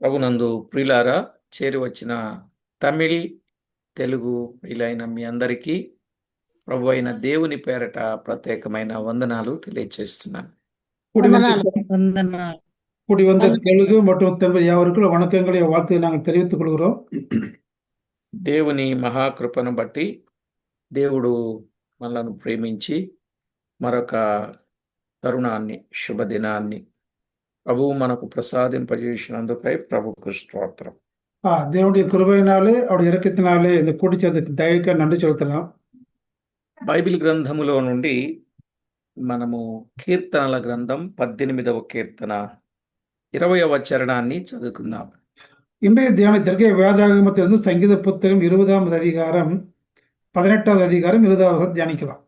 ప్రభునందు ప్రియులారా చేరి వచ్చిన తమిళ్ తెలుగు ప్రియులైన మీ అందరికీ ప్రభు అయిన దేవుని పేరట ప్రత్యేకమైన వందనాలు తెలియజేస్తున్నాను கூடி வந்த వందనాలు వందనాలు கூடி வந்த தெலுங்கு மற்றும் தமிழ் யாவருக்கும் வணக்கங்களை வாழ்த்தை நாங்கள் தெரிவித்துக் கொள்கிறோம் దేవుని మహాకృపను బట్టి దేవుడు మనలను ప్రేమించి మరొక తరుణాన్ని శుభదినాన్ని ప్రభువు మనకు ప్రసాదింపజేసినందుకై ప్రభుకు స్తోత్రం ஆ, தேவனுடைய கிருபையினாலே அவருடைய இறக்கத்தினாலே இந்த கூட்டிச்சதுக்கு தயக்க நன்றி செலுத்தலாம் బైబిల్ గ్రంథములో నుండి మనము కీర్తనల గ్రంథం పద్దెనిమిదవ కీర్తన ఇరవయవ చరణాన్ని చదువుకుందాం இன்றைய தியானத்திற்கு வேதாகமத்திலிருந்து சங்கீத புத்தகம் இருபதாவது அதிகாரம் பதினெட்டாவது அதிகாரம் இருபதாவது தியானிக்கலாம்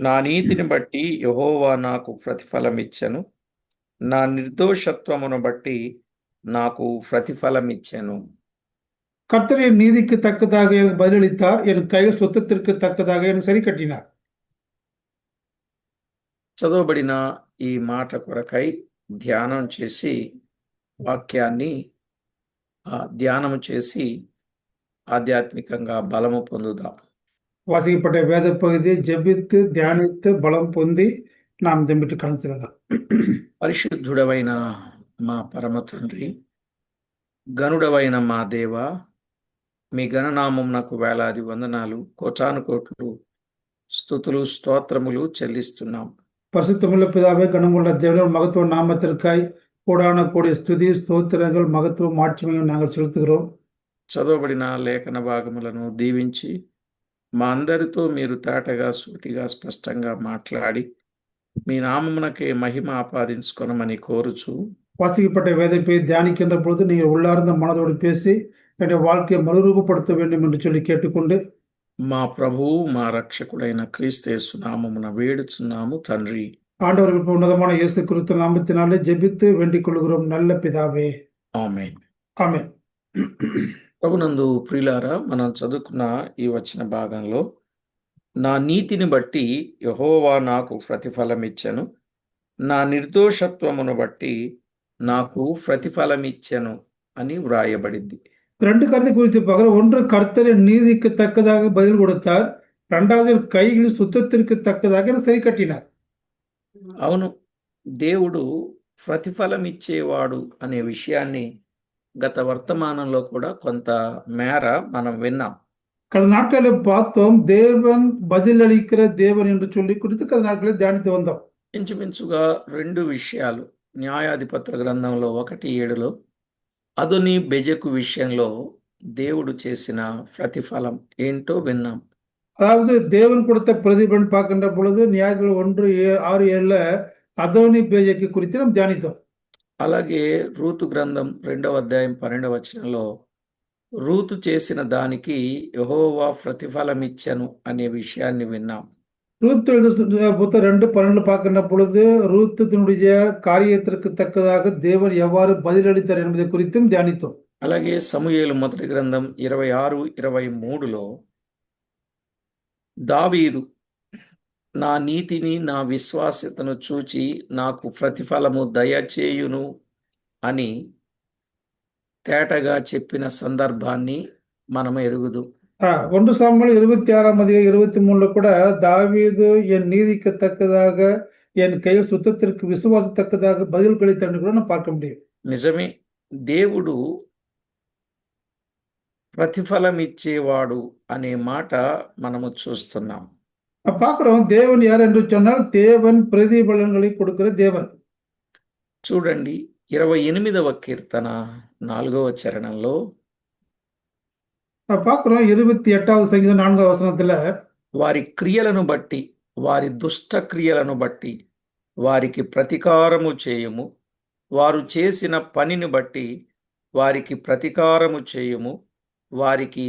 నా నీతిని బట్టి యెహోవా నాకు ప్రతిఫలమిచ్చెను నా నిర్దోషత్వమును బట్టి నాకు ಪ್ರತಿಫಲಮಿಚ್ಚೆನು ಕರ್ತರೇ ನೀದಿಕ್ಕೆ ತಕ್ಕದಾಗೆ ಬದಲಿತ್ತಾರ್ ಎನ್ ಕೈ ಸ್ವತಂತ್ರಕ್ಕೆ ತಕ್ಕದಾಗೆ ಎನ್ ಸರಿ ಕಟ್ಟಿನಾರ್ చదవబడిన ఈ మాట కొరకై ధ్యానం చేసి వాక్యాన్ని ధ్యానము చేసి ఆధ్యాత్మికంగా బలము పొందుదాం. వాసికి వేద పొంది జపిత్తు ధ్యానిత్తు బలం పొంది பொந்தி நாம் தம்பிட்டு கடந்துடலாம் పరిశుద్ధుడవైన మా పరమ తండ్రి గనుడవైన మా దేవ మీ గణనామం నాకు వేలాది వందనాలు కోటాను కోట్లు స్థుతులు స్తోత్రములు చెల్లిస్తున్నాం பரிசுத்தமுள்ள பிதாவே கனமுள்ள தேவன் மகத்துவ நாமத்திற்காய் கூடான கூடிய ஸ்துதி ஸ்தோத்திரங்கள் மகத்துவம் மாட்சிமையும் நாங்கள் செலுத்துகிறோம் చదవబడిన లేఖన భాగములను దీవించి మా అందరితో మీరు తేటగా సూటిగా స్పష్టంగా మాట్లాడి మీ నామమునకే మహిమ ఆపాదించుకొనమని కోరుచు வாசிக்கப்பட்ட வேதப்பை தியானிக்கின்ற பொழுது நீங்கள் உள்ளார்ந்த மனதோடு பேசி என்னுடைய வாழ்க்கையை மறுரூபப்படுத்த வேண்டும் என்று சொல்லி கேட்டுக்கொண்டு మా ప్రభువు మా రక్షకుడైన క్రీస్తేసు నామమున వేడుచున్నాము తండ్రి ஆண்டவர் இப்ப உன்னதமான இயேசு கிறிஸ்து நாமத்தினாலே ஜெபித்து வேண்டிக் கொள்கிறோம் நல்ல பிதாவே ఆమెన్ ஆமென் ప్రభునందు ప్రియులారా మనం చదువుకున్న ఈ వచ్చిన భాగంలో నా నీతిని బట్టి యెహోవా నాకు ప్రతిఫలమిచ్చెను నా నిర్దోషత్వమును బట్టి నాకు ప్రతిఫలమిచ్చెను అని వ్రాయబడింది ரெண்டு கருத்தை குறித்து பார்க்கிறோம் ஒன்று கர்த்தரின் நீதிக்கு தக்கதாக பதில் கொடுத்தார் இரண்டாவது என் கைகளில் சுத்தத்திற்கு தக்கதாக என்னை சரி கட்டினார் అవును దేవుడు ప్రతిఫలం ఇచ్చేవాడు అనే విషయాన్ని గత వర్తమానంలో కూడా కొంత మేర మనం విన్నాం கடந்த நாட்களில் பார்த்தோம் தேவன் பதிலளிக்கிற தேவன் என்று சொல்லி குறித்து கடந்த நாட்களில் தியானித்து வந்தோம் ఇంచుమించుగా రెండు విషయాలు న్యాయాధిపతుల గ్రంథంలో ఒకటి ఏడులో అదుని బెజకు విషయంలో దేవుడు చేసిన ప్రతిఫలం ఏంటో విన్నాం அதாவது தேவன் கொடுத்த பிரதிபலன் பார்க்கின்ற பொழுது நியாயங்கள் ஒன்று ஏ- ஆறு ஏழுல அதோனி பேஜைக்கு குறித்து நாம் தியானித்தோம் అలాగే రూతు గ్రంథం రెండవ అధ్యాయం పన్నెండవ వచనంలో రూతు చేసిన దానికి యెహోవా ప్రతిఫలం ఇచ్చెను అనే విషయాన్ని విన్నాం ரூத் எழுதின புத்தகம் ரெண்டு பன்னெண்டு பார்க்கின்ற பொழுது ரூத் தன்னுடைய காரியத்திற்கு தக்கதாக தேவன் எவ்வாறு பதிலளித்தார் என்பதை குறித்தும் தியானித்தோம் అలాగే సమూయేలు మొదటి గ్రంథం ఇరవై ఆరు ఇరవై మూడులో దావీదు నా నీతిని నా విశ్వాస్యతను చూచి నాకు ప్రతిఫలము దయచేయును అని తేటగా చెప్పిన సందర్భాన్ని మనం ఎరుగుదు ஆ, ஒன்று சாமுவேல் இருபத்தி ஆறாம் அதிகாரம் இருபத்தி மூணுல கூட தாவீது என் நீதிக்கு தக்கதாக என் கையில் சுத்தத்திற்கு விசுவாசத்தக்கதாக பதில் கழித்தார் என்று கூட நாம் பார்க்க முடியும் నిజమే దేవుడు ప్రతిఫలం ఇచ్చేవాడు అనే మాట మనము చూస్తున్నాం நான் பார்க்கிறோம் தேவன் யார் என்று சொன்னால் தேவன் பிரதிபலன்களை கொடுக்கிற தேவன் చూడండి ఇరవై ఎనిమిదవ కీర్తన నాలుగవ చరణంలో நான் பார்க்கிறோம் இருபத்தி எட்டாவது சங்கீதம் நான்காவது வசனத்துல వారి క్రియలను బట్టి వారి దుష్ట క్రియలను బట్టి వారికి ప్రతీకారము చేయుము వారు చేసిన పనిని బట్టి వారికి ప్రతీకారము చేయుము వారికి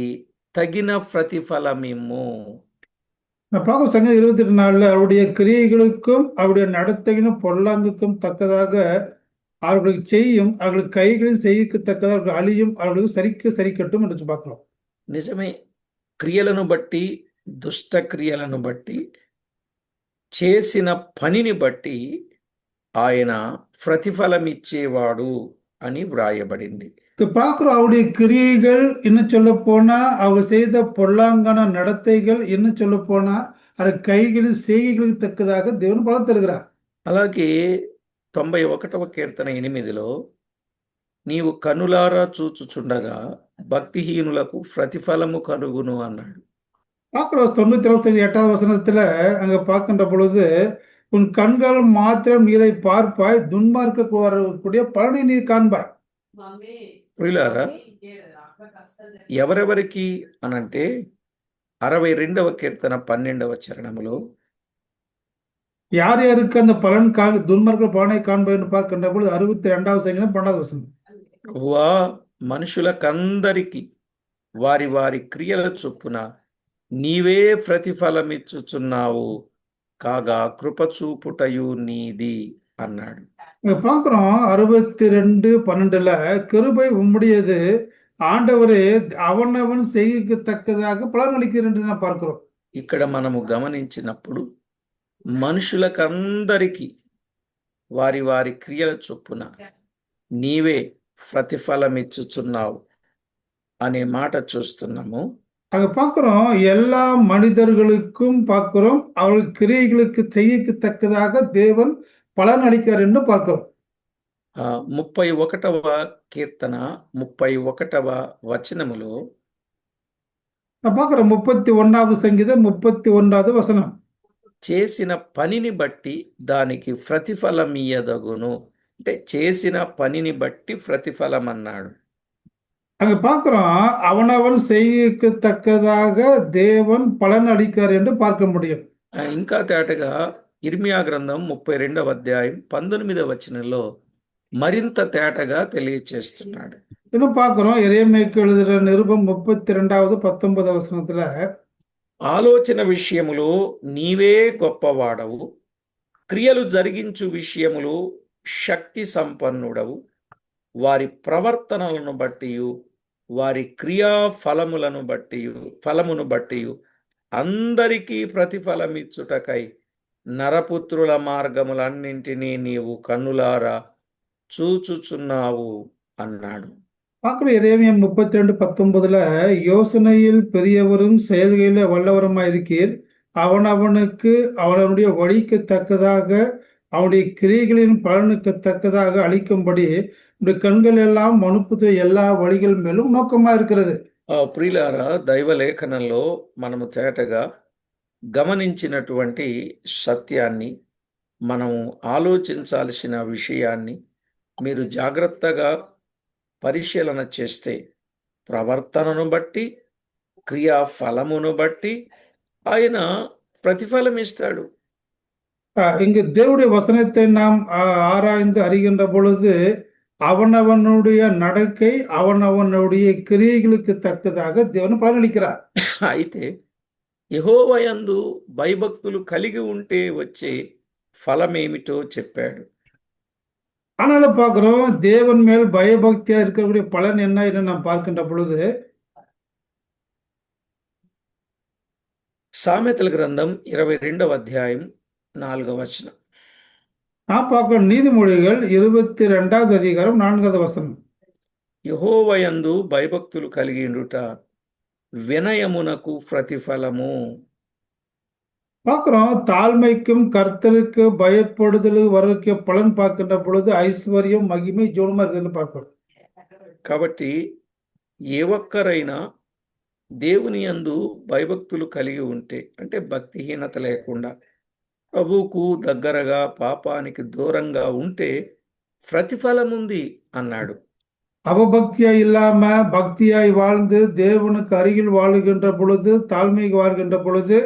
తగిన ప్రతిఫలమిమ్ము நான் பார்க்கிற சங்கீதம் இருபத்தி எட்டு நாலுல அவருடைய கிரியைகளுக்கும் அவருடைய நடத்தையிலும் பொல்லாங்குக்கும் தக்கதாக அவர்களுக்கு செய்யும் அவர்களுக்கு கைகளில் செய்யத்தக்கதாக அவர்கள் அழியும் அவர்களுக்கு சரிக்கு சரி கட்டும் என்று பார்க்கிறோம் నిజమే క్రియలను బట్టి దుష్ట క్రియలను బట్టి చేసిన పనిని బట్టి ఆయన ప్రతిఫలం ఇచ్చేవాడు అని వ్రాయబడింది இப்ப பார்க்கிறோம் அவருடைய கிரியைகள் இன்னும் சொல்ல போனா அவர் செய்த பொல்லாங்கான நடத்தைகள் இன்னும் சொல்ல போனா அது கைகளின் செய்கைகளுக்கு தக்கதாக தேவன் பலன் தருகிறார் అలాగే తొంభై ఒకటవ కీర్తన ఎనిమిదిలో నీవు కనులారా చూచుచుండగా భక్తిహీనులకు ప్రతిఫలము కలుగును అన్నాడు பார்க்கிறோம் தொண்ணூத்தி இருபத்தஞ்சு எட்டாவது வசனத்துல அங்க பார்க்கின்ற பொழுது உன் கண்கள் மாத்திரம் இதை பார்ப்பாய் துன்மார்க்க வரக்கூடிய பலனை நீ காண்பாய் ప్రియులారా ఎవరెవరికి అనంటే అరవై రెండవ కీర్తన పన్నెండవ చరణములో யார் யாருக்கு அந்த பலன் கா துன்மார்க்க பலனை காண்பாய் என்று பார்க்கின்ற பொழுது அறுபத்தி ரெண்டாவது சங்கீதம் பன்னெண்டாவது வசனம் ప్రభువా మనుషులకందరికి వారి వారి క్రియల చొప్పున నీవే ప్రతిఫలమిచ్చుచున్నావు కాగా కృపచూపుటయు నీది అన్నాడు இங்க பார்க்கிறோம் அறுபத்தி ரெண்டு பன்னெண்டுல கிருபை உம்முடையது ஆண்டவரே அவனவன் செய்கைக்கு தக்கதாக பலன் அளிக்கிறது என்று நாம் பார்க்கிறோம் ఇక్కడ మనము గమనించినప్పుడు మనుషులకందరికి వారి వారి క్రియల చొప్పున నీవే ప్రతిఫలమిచ్చుచున్నావు అనే మాట చూస్తున్నాము அங்க பார்க்கிறோம் எல்லா மனிதர்களுக்கும் பார்க்கிறோம் அவர்கள் கிரியைகளுக்கு செய்யக்கு தக்கதாக தேவன் பலன் அளிக்கிறார் என்று பார்க்கிறோம் ఆ ముప్పై ఒకటవ కీర్తన ముప్పై ఒకటవ వచనములో நான் பார்க்கிறோம் முப்பத்தி ஒன்னாவது சங்கீதம் முப்பத்தி ஒன்றாவது வசனம் చేసిన పనిని బట్టి దానికి ప్రతిఫలం ఇయ్యదగును అంటే చేసిన పనిని బట్టి ప్రతిఫలం అన్నాడు அங்க பார்க்கிறோம் அவனவன் செய்யக்கு தக்கதாக தேவன் பலன் அளிக்கிறார் என்று பார்க்க முடியும் ఆ, ఇంకా తేటగా ఇర్మియా గ్రంథం ముప్పై రెండవ అధ్యాయం పంతొమ్మిదవ వచనంలో మరింత తేటగా తెలియచేస్తున్నాడు இன்னும் பார்க்கிறோம் எரேமியாக்கு எழுதுகிற நிருபம் முப்பத்தி ரெண்டாவது பத்தொன்பது வசனத்துல ఆలోచన విషయములో నీవే గొప్పవాడవు. క్రియలు జరిగించు విషయములు శక్తి సంపన్నుడవు. వారి ప్రవర్తనలను బట్టి వారి క్రియా ఫలములను బట్టి ఫలమును బట్టి అందరికీ ప్రతిఫలమిచ్చుటకై నరపుత్రుల మార్గములన్నింటినీ నీవు కన్నులారా చూచుచున్నావు అన్నాడు. பார்க்கிறோம் எரேமியா முப்பத்தி ரெண்டு பத்தொன்பதுல யோசனையில் பெரியவரும் செயல்களில் வல்லவருமாய் இருக்கீர் அவனவனுக்கு அவனவனுடைய வழிக்கு தக்கதாக அவனுடைய கிரியைகளின் பலனுக்கு தக்கதாக அளிக்கும்படி உடைய கண்கள் எல்லாம் மனுப்புத்த எல்லா வழிகள் மேலும் நோக்கமா இருக்கிறது ఆ ప్రియులారా దైవలేఖనంలో మనము తేటగా గమనించినటువంటి సత్యాన్ని మనము ఆలోచించాల్సిన విషయాన్ని మీరు జాగ్రత్తగా పరిశీలన చేస్తే ప్రవర్తనను బట్టి క్రియా ఫలమును బట్టి ఆయన ప్రతిఫలం ఇస్తాడు ஆஹ் இங்கு தேவனுடைய வசனத்தை நாம் ஆஹ், ஆராய்ந்து அறிகின்ற பொழுது அவனவனுடைய நடக்கை அவனவனுடைய கிரியைகளுக்கு தக்கதாக தேவன் பலனளிக்கிறார் అయితే యెహోవాయందు భయభక్తులు కలిగి ఉంటే వచ్చే ఫలమేమిటో చెప్పాడు ஆனாலும் பார்க்கிறோம் தேவன் மேல் பயபக்தியா இருக்கக்கூடிய பலன் என்ன என்று நாம் பார்க்கின்ற பொழுது సామెతల గ్రంథం ఇరవై రెండవ అధ్యాయం నాలుగవ వచనం நான் பார்க்கிறோம் நீதிமொழிகள் இருபத்தி ரெண்டாவது அதிகாரம் நான்காவது வசனம் యెహోవాయందు భయభక్తులు కలిగి ఉండుట వినయమునకు ప్రతిఫలము பார்க்கிறோம் தாழ்மைக்கும் கர்த்தருக்கு பயப்படுதல் வரக்கூடிய பலன் பார்க்கின்ற பொழுது ஐஸ்வர்யம் மகிமை ஜோனமா இருக்குதுன்னு பார்க்கிறோம் కాబట్టి ఏ ఒక్కరైనా దేవుని యందు భయభక్తులు కలిగి ఉంటే అంటే భక్తిహీనత లేకుండా ప్రభువుకు దగ్గరగా పాపానికి దూరంగా ఉంటే ప్రతిఫలం ఉంది అన్నాడు அவபக்தியா இல்லாம பக்தியாய் வாழ்ந்து தேவனுக்கு அருகில் வாழுகின்ற பொழுது தாழ்மை வாழ்கின்ற பொழுது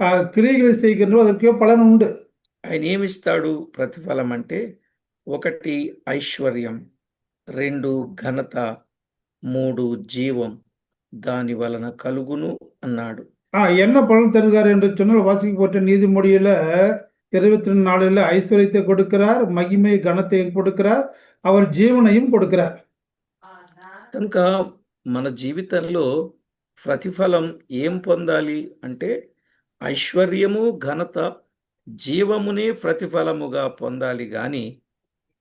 ஆஹ், கிரியைகளை செய்கின்ற அதற்கு பலன் உண்டு ఆయన ఏమిస్తాడు ప్రతిఫలం అంటే ఒకటి ఐశ్వర్యం రెండు ఘనత మూడు జీవం దాని వలన కలుగును అన్నాడు ஆஹ் என்ன பலன் தருகிறார் என்று சொன்னால் வாசிக்கப்பட்ட நீதிமொழியில இருபத்தி ரெண்டு நாளில் ஐஸ்வர்யத்தை கொடுக்கிறார் மகிமை கனத்தையும் கொடுக்கிறார் அவர் ஜீவனையும் கொடுக்கிறார் కనుక మన జీవితంలో ప్రతిఫలం ఏం పొందాలి అంటే ఐశ్వర్యము ఘనత జీవమునే ప్రతిఫలముగా పొందాలి గాని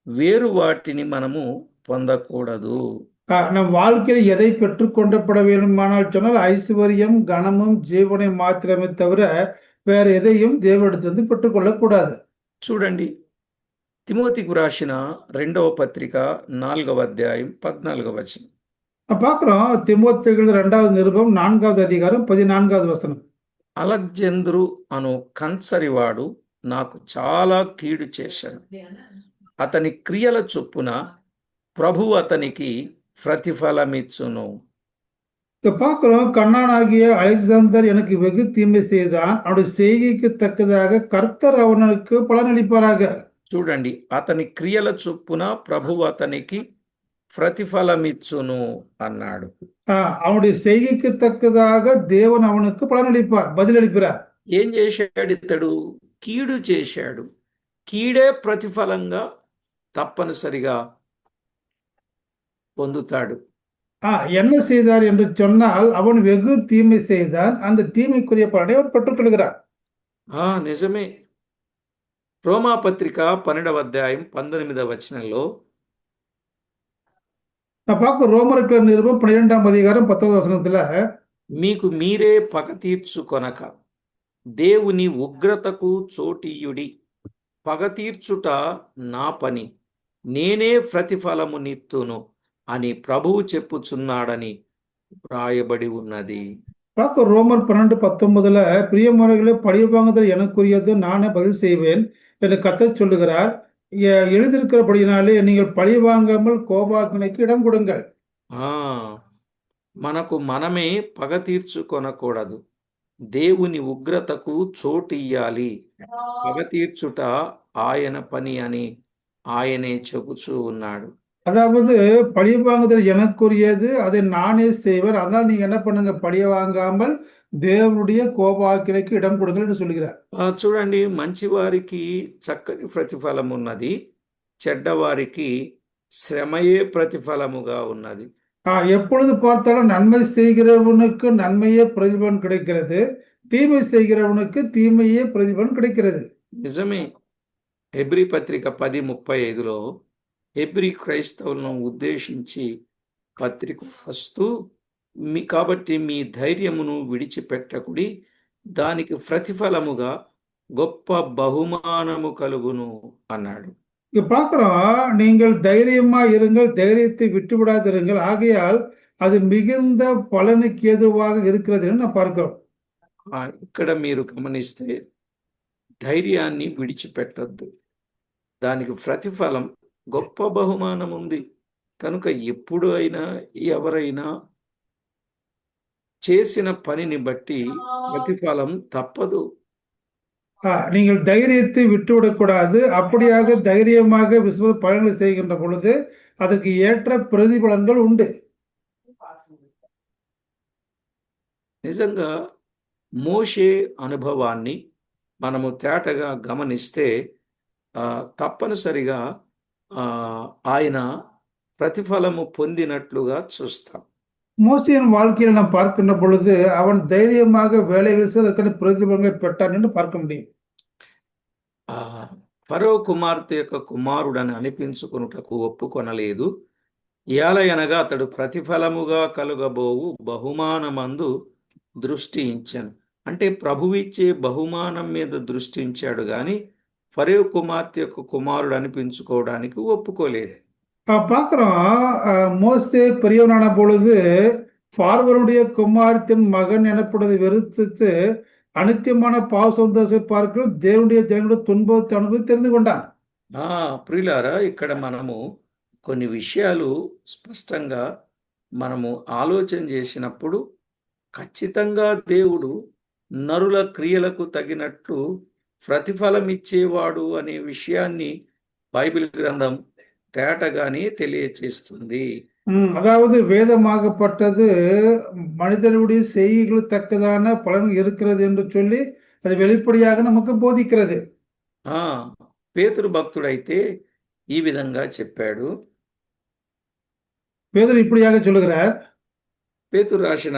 వేరు వాటిని మనము పొందకూడదు ஆ, நம் வாழ்க்கையில் எதை பெற்றுக்கொண்டப்பட வேண்டுமானால் சொன்னால் ஐஸ்வர்யம் கனமும் ஜீவனை மாத்திரமே தவிர வேற எதையும் தேவனிடத்திலிருந்து பெற்றுக்கொள்ளக்கூடாது చూడండి తిమోతికు రాసిన రెండవ పత్రిక నాలుగవ అధ్యాయం పద్నాలుగవ వచనం நான் பார்க்கிறோம் திமோத்தேயுக்கு ரெண்டாவது நிருபம் நான்காவது அதிகாரம் பதினான்காவது வசனம் అలెగ్జంద్రు అను కంచరివాడు నాకు చాలా కీడు చేశాడు అతని క్రియల చొప్పున ప్రభు అతనికి ప్రతిఫలమిచ్చును இப்ப பார்க்கிறோம் கண்ணானாகிய அலெக்சாந்தர் எனக்கு வெகு தீமை செய்தான் அவனுடைய செய்கைக்கு தக்கதாக கர்த்தர் அவனுக்கு பலனளிப்பாராக చూడండి అతని క్రియల చొప్పున ప్రభు అతనికి ప్రతిఫలమిచ్చును అన్నాడు ஆ, அவனுடைய செய்கைக்கு தக்கதாக தேவன் அவனுக்கு பலனளிப்பார் பதிலளிப்பார் ఏం చేశాడు ఇతడు కీడు చేశాడు కీడే ప్రతిఫలంగా తప్పనిసరిగా పొందుతాడు ஆ, என்ன செய்தார் என்று சொன்னால் அவன் வெகு தீமை செய்தான் அந்த தீமைக்குரிய பலனை அவன் பெற்றுக்கொள்கிறான் ఆ నిజమే రోమా పత్రిక పన్నెండవ అధ్యాయం పంతొమ్మిదవ వచనంలో நான் பார்க்க ரோமருக்கு நிருபம் பன்னிரெண்டாம் அதிகாரம் பத்தாவது வசனத்துல మీకు మీరే పగ తీర్చుకొనక దేవుని ఉగ్రతకు చోటీయుడి పగ తీర్చుట నా పని నేనే ప్రతిఫలము నిత్తును అని ప్రభువు చెప్పుచున్నాడని వ్రాయబడి ఉన్నది பார்க்க ரோமர் பன்னெண்டு பத்தொன்பதுல பிரியமானவர்களே பழிய வாங்குதல் எனக்குரியது நானே பதில் செய்வேன் என்று கத்தச் சொல்லுகிறார் எ- எழுதியிருக்கிறபடியினாலே நீங்கள் பழி வாங்காமல் கோபாக்கினைக்கு இடம் கொடுங்கள் ఆ మనకు మనమే పగ తీర్చుకొనకూడదు దేవుని ఉగ్రతకు చోటియ్యాలి పగ తీర్చుట ఆయన పని అని ఆయనే చెబుచూ ఉన్నాడు அதாவது பழி வாங்குதல் எனக்குரியது அதை நானே செய்வேன் அதனால் நீங்க என்ன பண்ணுங்க பழிய வாங்காமல் தேவனுடைய கோபாக்கினைக்கு இடம் கொடுங்கள் என்று சொல்கிறார் ఆ, చూడండి మంచివారికి చక్కని ప్రతిఫలం ఉన్నది చెడ్డవారికి శ్రమయే ప్రతిఫలముగా ఉన్నది ஆஹ் எப்பொழுது பார்த்தாலும் நன்மை செய்கிறவனுக்கு நன்மையே பிரதிபலன் கிடைக்கிறது தீமை செய்கிறவனுக்கு தீமையே பிரதிபலன் கிடைக்கிறது నిజమే హెబ్రీ పత్రిక పది ముప్పై ఐదులో హెబ్రీ క్రైస్తవులను ఉద్దేశించి పత్రిక వస్తూ మీ కాబట్టి మీ ధైర్యమును విడిచిపెట్టకుడి దానికి ప్రతిఫలముగా గొప్ప బహుమానము కలుగును అన్నాడు இங்க பார்க்கிறோம் நீங்கள் தைரியமா இருங்கள் தைரியத்தை விட்டு விடாதிருங்கள் ஆகையால் அது மிகுந்த பலனுக்கு ஏதுவாக இருக்கிறது என்று நான் பார்க்கிறோம் ఆ, ఇక్కడ మీరు గమనిస్తే ధైర్యాన్ని విడిచిపెట్టొద్దు దానికి ప్రతిఫలం గొప్ప బహుమానం ఉంది కనుక ఎప్పుడు అయినా ఎవరైనా చేసిన పనిని బట్టి ప్రతిఫలం తప్పదు ஆஹ் நீங்கள் தைரியத்தை விட்டு விடக்கூடாது அப்படியாக தைரியமாக விசுவ பலன்களை செய்கின்ற பொழுது அதற்கு ஏற்ற பிரதிபலன்கள் உண்டு నిజంగా మోషే అనుభవాన్ని మనము తేటగా గమనిస్తే ఆ, తప్పనిసరిగా ఆ, ఆయన ప్రతిఫలము పొందినట్లుగా చూస్తాం மோசையின் வாழ்க்கையில் நாம் பார்க்கின்ற பொழுது அவன் தைரியமாக வேலைகள் செய்து அதற்கான பிரதிபலன்களை பெற்றான் என்று பார்க்க முடியும் ఆ ఫరో కుమార్తె యొక్క కుమారుడని అనిపించుకొనుటకు ఒప్పుకొనలేదు ఏలయనగా అతడు ప్రతిఫలముగా కలుగబోవు బహుమానమందు దృష్టి ఇచ్చాను అంటే ప్రభువిచ్చే బహుమానం మీద దృష్టి ఉంచాడు గాని ఫరో కుమార్తె యొక్క కుమారుడు అనిపించుకోవడానికి ఒప్పుకోలేదు ஆஹ் பார்க்கிறோம் ஆஹ் மோசே பெரியவனான பொழுது பார்வனுடைய குமாரத்தின் மகன் எனப்படுவதை வெறுத்து அனித்தியமான பாவ சந்தோஷத்தை பார்க்கிறோம் தேவனுடைய ஜனங்களுடைய துன்பத்தை அனுபவி தெரிந்து கொண்டான் ఆ ప్రియులారా ఇక్కడ మనము కొన్ని విషయాలు స్పష్టంగా మనము ఆలోచన చేసినప్పుడు ఖచ్చితంగా దేవుడు నరుల క్రియలకు తగినట్లు ప్రతిఫలం ఇచ్చేవాడు అనే విషయాన్ని బైబిల్ గ్రంథం తేటగానే తెలియచేస్తుంది ம், அதாவது வேதமாகப்பட்டது மனிதனுடைய செய்கைகள் தக்கதான பலன் இருக்கிறது என்று சொல்லி அது வெளிப்படையாக நமக்கு போதிக்கிறது ఆ పేతురు భక్తుడైతే ఈ విధంగా చెప్పాడు பேதுரு இப்படியாக சொல்லுகிறார் పేతురు రాసిన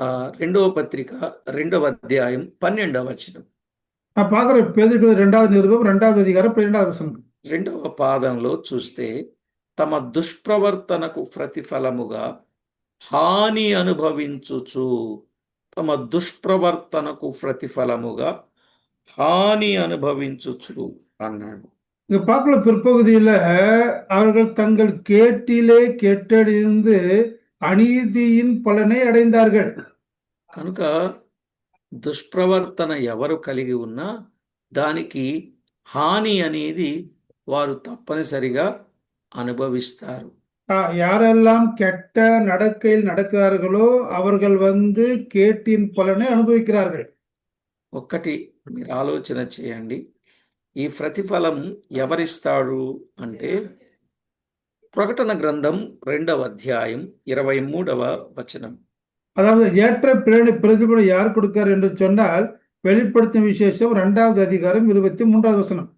ఆ, రెండవ పత్రిక రెండవ అధ్యాయం పన్నెండవ వచనం நான் பார்க்கிறேன் பேதுரு ரெண்டாவது நிருபம் ரெண்டாவது அதிகாரம் பன்னிரெண்டாவது வசனம் రెండవ పాదంలో చూస్తే తమ దుష్ప్రవర్తనకు ప్రతిఫలముగా హాని అనుభవించుచు తమ దుష్ప్రవర్తనకు ప్రతిఫలముగా హాని అనుభవించుచు అన్నాడు இங்க பார்க்கல பிற்பகுதியில அவர்கள் தங்கள் கேட்டிலே கெட்டடிந்து அநீதியின் பலனை அடைந்தார்கள் కనుక దుష్ప్రవర్తన ఎవరు కలిగి ఉన్నా దానికి హాని అనేది వారు తప్పనిసరిగా అనుభవిస్తారు ஆ, யாரெல்லாம் கெட்ட நடக்கையில் நடக்கிறார்களோ அவர்கள் வந்து கேட்டின் பலனை அனுபவிக்கிறார்கள் ఒక్కటి మీరు ఆలోచన చేయండి ఈ ప్రతిఫలం ఎవరిస్తాడు అంటే ప్రకటన గ్రంథం రెండవ అధ్యాయం ఇరవై మూడవ వచనం அதாவது ஏற்ற பிரதி பிரதிபலம் யார் கொடுக்கார் என்று சொன்னால் வெளிப்படுத்தும் விசேஷம் இரண்டாவது அதிகாரம் இருபத்தி மூன்றாவது வசனம்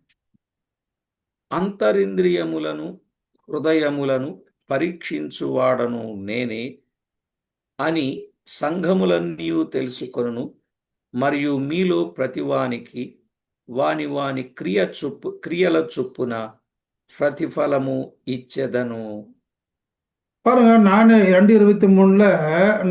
అంతరింద్రియములను హృదయములను పరీక్షించువాడను నేనే అని సంఘములన్నీ తెలుసుకొనును మరియు మీలో ప్రతివానికి వాని వాని క్రియ చొప్పు క్రియల చొప్పున ప్రతిఫలము ఇచ్చెదను பாருங்க நானே ரெண்டு இருபத்தி மூணுல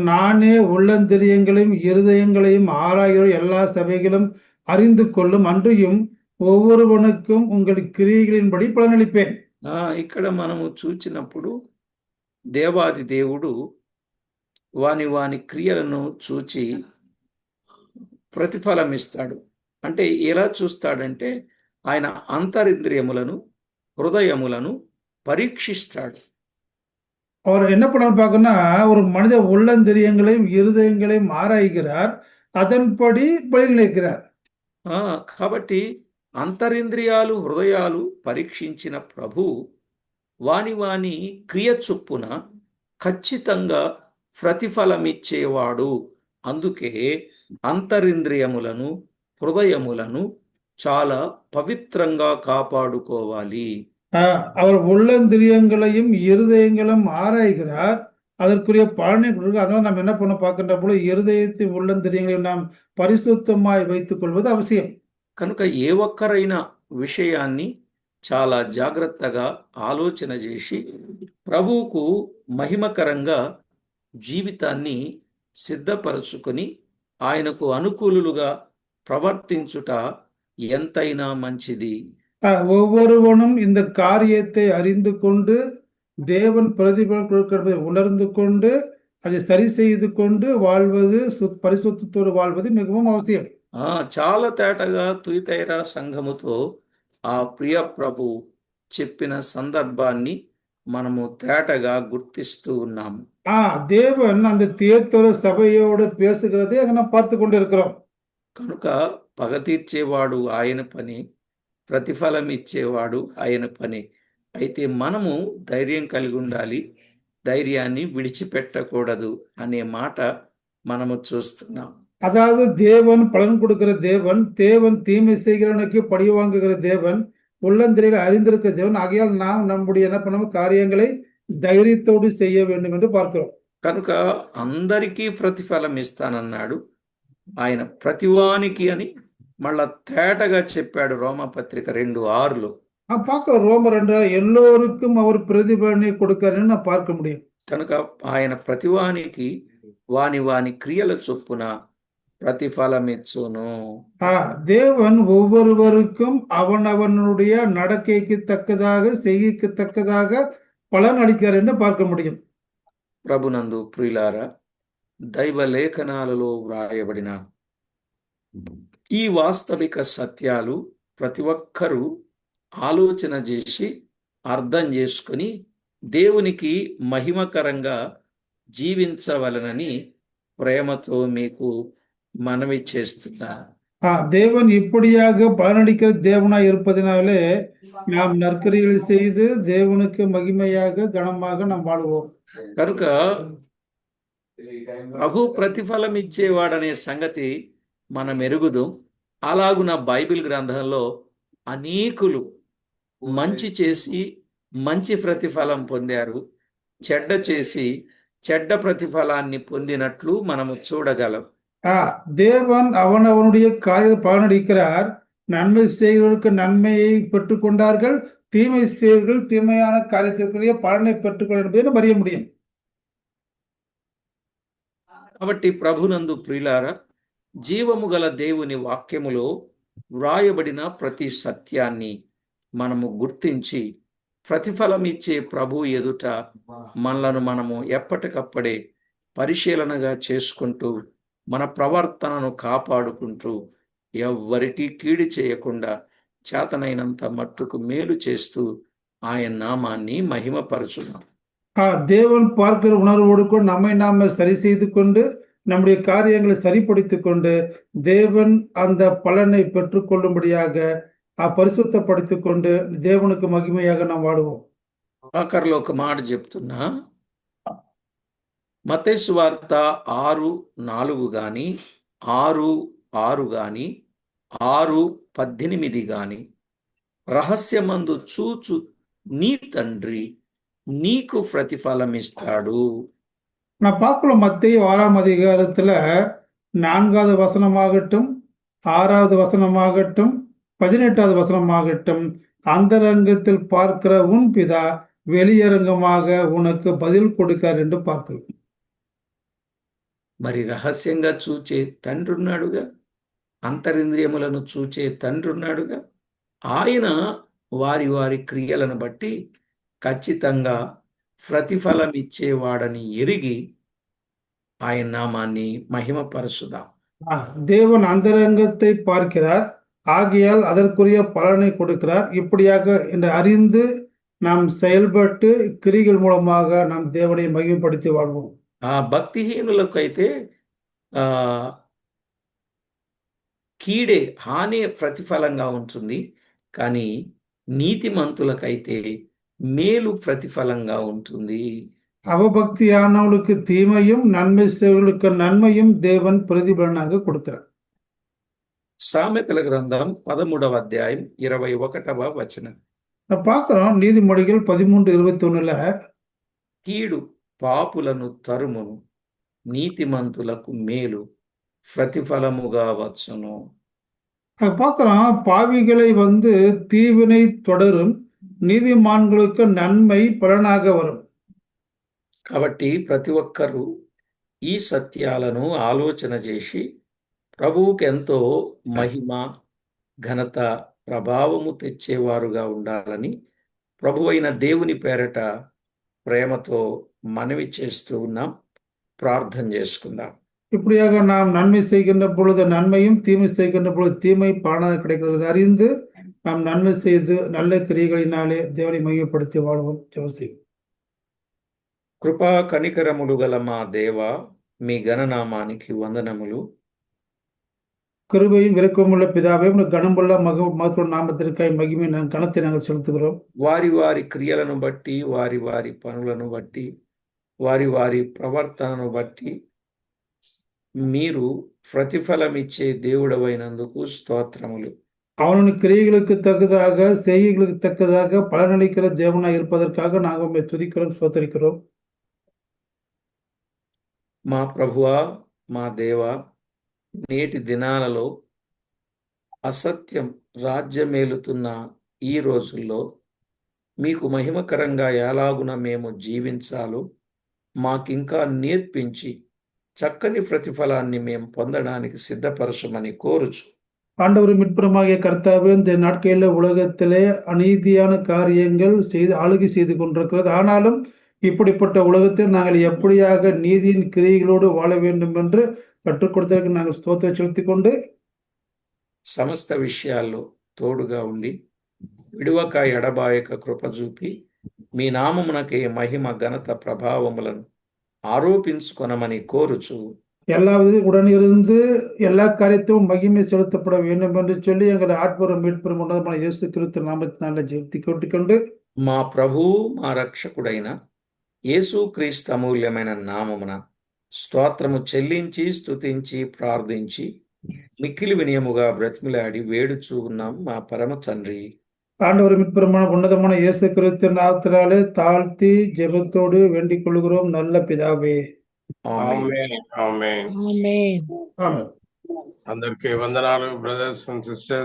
நானே உள்ளந்திரியங்களையும் இருதயங்களையும் ஆராய்கிற எல்லா சபைகளும் அறிந்து கொள்ளும் அன்றியும் ஒவ்வொருவனுக்கும் உங்கள் கிரியைகளின்படி பலனளிப்பேன் ఆ, ఇక్కడ మనము చూచినప్పుడు దేవాది దేవుడు వాని వాని క్రియలను చూచి ప్రతిఫలం ఇస్తాడు అంటే ఎలా చూస్తాడంటే ఆయన అంతరింద్రియములను హృదయములను పరీక్షిస్తాడు அவர் என்ன பண்ண பார்க்கணும்னா ஒரு மனித உள்ளந்திரியங்களையும் இருதயங்களையும் ஆராய்கிறார் அதன்படி பலனளிக்கிறார் ఆ, కాబట్టి అంతరింద్రియాలు హృదయాలు పరీక్షించిన ప్రభు వాని వాని క్రియ చొప్పున ఖచ్చితంగా ప్రతిఫలమిచ్చేవాడు అందుకే అంతరింద్రియములను హృదయములను చాలా పవిత్రంగా కాపాడుకోవాలి ஆஹ் அவர் உள்ளந்திரியங்களையும் இருதயங்களும் ஆராய்கிறார் அதற்குரிய பலனை கொடுக்க அதனால நாம் என்ன பண்ண பார்க்கின்ற பொழுது இருதயத்தையும் உள்ளந்திரியங்களையும் நாம் பரிசுத்தமாய் வைத்துக் கொள்வது அவசியம் కనుక ఏ ఒక్కరైనా విషయాన్ని చాలా జాగ్రత్తగా ఆలోచన చేసి ప్రభువుకు మహిమకరంగా జీవితాన్ని సిద్ధపరచుకొని ఆయనకు అనుకూలులుగా ప్రవర్తించుట ఎంతైనా మంచిది ஆஹ் ஒவ்வொருவனும் இந்த காரியத்தை அறிந்து கொண்டு தேவன் பிரதிபலன் கொடுக்கிறதை உணர்ந்து கொண்டு அதை சரி செய்து கொண்டு வாழ்வது சு- பரிசுத்தத்தோடு வாழ்வது மிகவும் அவசியம் ఆ చాలా తేటగా తుయితైరా సంఘముతో ఆ ప్రియ ప్రభు చెప్పిన సందర్భాన్ని మనము తేటగా గుర్తిస్తూ ఉన్నాము ஆஹ் தேவன் அந்த தியேத்தோர சபையோடு பேசுகிறதை அங்க நாம் பார்த்து கொண்டு இருக்கிறோம் కనుక పగ తీర్చేవాడు ఆయన పని ప్రతిఫలం ఇచ్చేవాడు ఆయన పని అయితే మనము ధైర్యం కలిగి ఉండాలి ధైర్యాన్ని విడిచిపెట్టకూడదు అనే మాట మనము చూస్తున్నాం அதாவது தேவன் பலன் கொடுக்கிற தேவன் தேவன் தீமை செய்கிறவனுக்கு பழி வாங்குகிற தேவன் உள்ளந்திரையில் அறிந்திருக்கிற தேவன் ஆகையால் நாம் நம்முடைய என்ன பண்ணணும் காரியங்களை தைரியத்தோடு செய்ய வேண்டும் என்று பார்க்கிறோம் కనుక అందరికీ ప్రతిఫలం ఇస్తానన్నాడు ఆయన ప్రతివానికి అని మళ్ళా తేటగా చెప్పాడు రోమపత్రిక రెండు ఆరులో நான் பார்க்க ரோமர் என்றால் எல்லோருக்கும் அவர் பிரதிபலனை கொடுக்கிறாருன்னு நான் பார்க்க முடியும் కనుక ఆయన ప్రతివానికి వాని వాని క్రియల చొప్పున ప్రతిఫలమిచ్చును ஆ, தேவன் ஒவ்வொருவருக்கும் அவனவனுடைய நடக்கைக்கு தக்கதாக செய்கைக்கு தக்கதாக பலன் அளிக்கிறார் என்று பார்க்க முடியும் ప్రభునందు ప్రియులారా దైవ లేఖనాలలో వ్రాయబడిన ఈ వాస్తవిక సత్యాలు ప్రతి ఒక్కరూ ఆలోచన చేసి అర్థం చేసుకొని దేవునికి మహిమకరంగా జీవించవలనని ప్రేమతో మీకు మనవి చేస్తున్నా ஆ, தேவன் இப்படியாக பலனளிக்கிற தேவனாய் இருப்பதினாலே நாம் நற்கரிகளை செய்து தேவனுக்கு மகிமையாக கனமாக நாம் வாழ்வோம் కనుక ప్రభు ప్రతిఫలం ఇచ్చేవాడనే సంగతి మనం ఎరుగుదు అలాగున బైబిల్ గ్రంథంలో అనేకులు మంచి చేసి మంచి ప్రతిఫలం పొందారు చెడ్డ చేసి చెడ్డ ప్రతిఫలాన్ని పొందినట్లు మనము చూడగలం ஆ, தேவன் அவனவனுடைய காரிய பலனளிக்கிறார் நன்மை செய்கிறவர்களுக்கு நன்மையை பெற்றுக்கொண்டார்கள் தீமை செய்வர்கள் தீமையான காரியத்திற்குரிய பலனை பெற்றுக்கொள்ள என்பதை நாம் அறிய முடியும் కాబట్టి ప్రభునందు ప్రియులారా జీవము గల దేవుని వాక్యములో వ్రాయబడిన ప్రతి సత్యాన్ని మనము గుర్తించి ప్రతిఫలం ఇచ్చే ప్రభు ఎదుట మనలను మనము ఎప్పటికప్పుడే పరిశీలనగా చేసుకుంటూ మన ప్రవర్తనను కాపాడుకుంటూ ఎవ్వరికీ కీడి చేయకుండా చేతనైనంత మట్టుకు మేలు చేస్తూ ఆయన నామాన్ని మహిమపరచుదాం ஆ, தேவன் பார்க்கிற உணர்வோடு கூட நம்மை நாம சரி செய்து கொண்டு நம்முடைய காரியங்களை சரிப்படுத்திக் கொண்டு தேவன் அந்த பலனை பெற்றுக்கொள்ளும்படியாக ஆ, பரிசுத்தப்படுத்திக் கொண்டு தேவனுக்கு மகிமையாக நாம் வாடுவோம் ఆఖరిలో ఒక మాట చెప్తున్నా మతేసు వార్త ఆరు నాలుగు గాని ఆరు ఆరు గాని ఆరు పద్దెనిమిది గాని రహస్యమందు చూచు నీ తండ్రి నీకు ప్రతిఫలమిస్తాడు நான் பார்க்கலாம் மத்திய ஆறாம் அதிகாரத்துல நான்காவது வசனமாகட்டும் ஆறாவது வசனமாகட்டும் பதினெட்டாவது வசனமாகட்டும் அந்தரங்கத்தில் பார்க்கிற உன் பிதா வெளியரங்கமாக உனக்கு பதில் கொடுக்கார் என்று பார்க்கிறோம் మరి రహస్యంగా చూచే తండ్రి ఉన్నాడుగా అంతరింద్రియములను చూచే తండ్రి ఉన్నాడుగా ఆయన వారి వారి క్రియలను బట్టి ఖచ్చితంగా ప్రతిఫలం ఇచ్చేవాడని ఎరిగి ఆయన నామాన్ని మహిమపరచుదాం ஆ, தேவன் அந்தரங்கத்தை பார்க்கிறார் ஆகையால் அதற்குரிய பலனை கொடுக்கிறார் இப்படியாக என்று அறிந்து நாம் செயல்பட்டு கிரிகள் மூலமாக நாம் தேவனை மகிமைப்படுத்தி வாழ்வோம் ఆ భక్తిహీనులకైతే ఆ కీడే హాని ప్రతిఫలంగా ఉంటుంది కానీ నీతిమంతులకైతే మేలు ప్రతిఫలంగా ఉంటుంది அவபக்தியானவர்களுக்கு தீமையும் நன்மை செய்வர்களுக்கு நன்மையும் தேவன் பிரதிபலனாக கொடுக்கிறார் సామెతల గ్రంథం పదమూడవ అధ్యాయం ఇరవై ఒకటవ వచనం நான் பார்க்கிறோம் நீதிமொழிகள் பதிமூன்று இருபத்தி ஒண்ணுல కీడు పాపులను తరుమును నీతిమంతులకు మేలు ప్రతిఫలముగా వచ్చును அங்க பார்க்கிறோம் பாவிகளை வந்து தீவினை தொடரும் நீதிமான்களுக்கு நன்மை பலனாக வரும் కాబట్టి ప్రతి ఒక్కరూ ఈ సత్యాలను ఆలోచన చేసి ప్రభువుకి ఎంతో మహిమ ఘనత ప్రభావము తెచ్చేవారుగా ఉండాలని ప్రభువైన దేవుని పేరట ప్రేమతో మనవి చేస్తూ ఉన్నాం ప్రార్థన చేసుకుందాం இப்படியாக நாம் நன்மை செய்கின்ற பொழுது நன்மையும் தீமை செய்கின்ற பொழுது தீமை பலனாக கிடைக்கிறது அறிந்து நாம் நன்மை செய்து நல்ல கிரியைகளினாலே தேவனை மையப்படுத்தி வாழ்வோம் ஜெபம் కృపా కనికరములు గల మా దేవ మీ గణనామానికి వందనములు கிருபையும் விரக்கமுள்ள பிதாவே உங்கள் கனமுள்ள மக மகத்துவ நாமத்திற்காய் மகிமை நான் கணத்தை நாங்கள் செலுத்துகிறோம் వారి వారి క్రియలను బట్టి వారి వారి పనులను బట్టి వారి వారి ప్రవర్తనను బట్టి మీరు ప్రతిఫలం ఇచ్చే దేవుడవైనందుకు స్తోత్రములు அவனுடைய கிரியைகளுக்கு தக்கதாக செய்கைகளுக்கு தக்கதாக பலனளிக்கிற தேவனாய் இருப்பதற்காக நாங்கள் உண்மை துதிக்கிறோம் சோதரிக்கிறோம் మా ప్రభువా మా దేవ నేటి దినాలలో అసత్యం రాజ్యమేలుతున్న ఈ రోజుల్లో మీకు మహిమకరంగా ఎలాగున మేము జీవించాలో మాకింకా నేర్పించి చక్కని ప్రతిఫలాన్ని మేము పొందడానికి సిద్ధపరచమని కోరుచు ஆண்டவர் மிட்புறமாகிய கர்த்தாவே இந்த நாட்களில் உலகத்திலே அநீதியான காரியங்கள் செய்து ஆளுகை செய்து கொண்டிருக்கிறது ஆனாலும் இப்படிப்பட்ட உலகத்தில் நாங்கள் எப்படியாக நீதியின் கிரியைகளோடு வாழ வேண்டும் என்று கற்றுக் கொடுத்ததற்கு நாங்கள் ஸ்தோத்திரம் செலுத்திக் கொண்டு సమస్త విషయాల్లో తోడుగా ఉండి విడువక ఎడబాయక కృప చూపి మీ నామమునకే మహిమ ఘనత ప్రభావములను ఆరోపించుకొనమని కోరుచు எல்லா வித உடனிருந்து எல்லா காரியத்தையும் மகிமை செலுத்தப்பட வேண்டும் என்று சொல்லி எங்கள் ஆட்புறம் மீட்புறம் உன்னதமான இயேசு கிறிஸ்து நாமத்தினால ஜெபத்தி கொண்டு మా ప్రభు మా రక్షకుడైన యేసుక్రీస్తు అమూల్యమైన నామమున స్తోత్రము చెల్లించి స్తుతించి ప్రార్థించి మిక్కిలి వినయముగా బ్రతిమిలాడి వేడుచూ ఉన్నాం మా పరమ తండ్రి ஆண்டவர் மிட்புறமான உன்னதமான இயேசு கிறிஸ்து நாத்தினாலே தாழ்த்தி ஜெபத்தோடு வேண்டிக் கொள்கிறோம். நல்ல பிதாவே. ஆமென். ஆமென். ஆமென். அதற்கு வந்தனாலும் பிரதர்ஸ் அண்ட் சிஸ்டர்